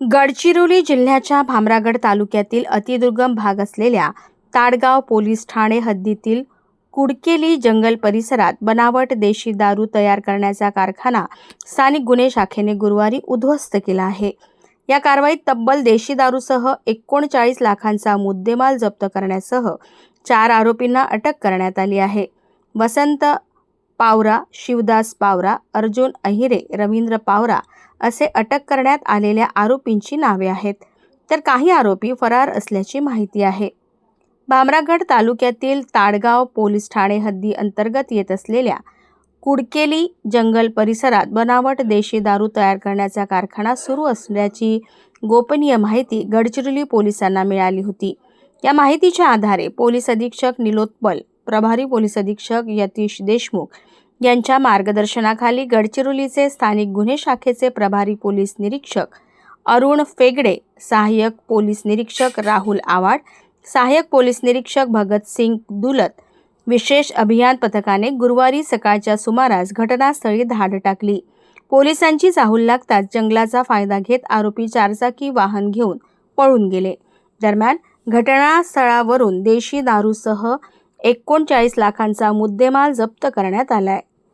गडचिरोली जिल्ह्याच्या भामरागड तालुक्यातील अतिदुर्गम भाग असलेल्या ताडगाव पोलीस ठाणे हद्दीतील कुडकेली जंगल परिसरात बनावट देशी दारू तयार करण्याचा कारखाना स्थानिक गुन्हे शाखेने गुरुवारी उद्ध्वस्त केला आहे. या कारवाईत तब्बल देशी दारूसह एकोणचाळीस लाखांचा मुद्देमाल जप्त करण्यासह चार आरोपींना अटक करण्यात आली आहे. वसंत पावरा शिवदास पावरा अर्जुन अहिरे रवींद्र पावरा असे अटक करण्यात आलेल्या आरोपींची नावे आहेत. तर काही आरोपी फरार असल्याची माहिती आहे. भामरागड तालुक्यातील ताडगाव पोलीस ठाणे हद्दी अंतर्गत येत असलेल्या कुडकेली जंगल परिसरात बनावट देशी दारू तयार करण्याचा कारखाना सुरू असल्याची गोपनीय माहिती गडचिरोली पोलिसांना मिळाली होती. या माहितीच्या आधारे पोलीस अधीक्षक निलोत्पल प्रभारी पोलीस अधीक्षक यतीश देशमुख यांच्या मार्गदर्शनाखाली गडचिरोलीचे स्थानिक गुन्हे शाखेचे प्रभारी पोलीस निरीक्षक अरुण फेगडे सहाय्यक पोलीस निरीक्षक राहुल आवाड सहाय्यक पोलीस निरीक्षक भगतसिंग दुलत विशेष अभियान पथकाने गुरुवारी सकाळच्या सुमारास घटनास्थळी धाड टाकली. पोलिसांची चाहूल लागताच जंगलाचा फायदा घेत आरोपी चारचाकी वाहन घेऊन पळून गेले. दरम्यान घटनास्थळावरून देशी दारूसह एकोणचाळीस लाखांचा मुद्देमाल जप्त करण्यात आलाय.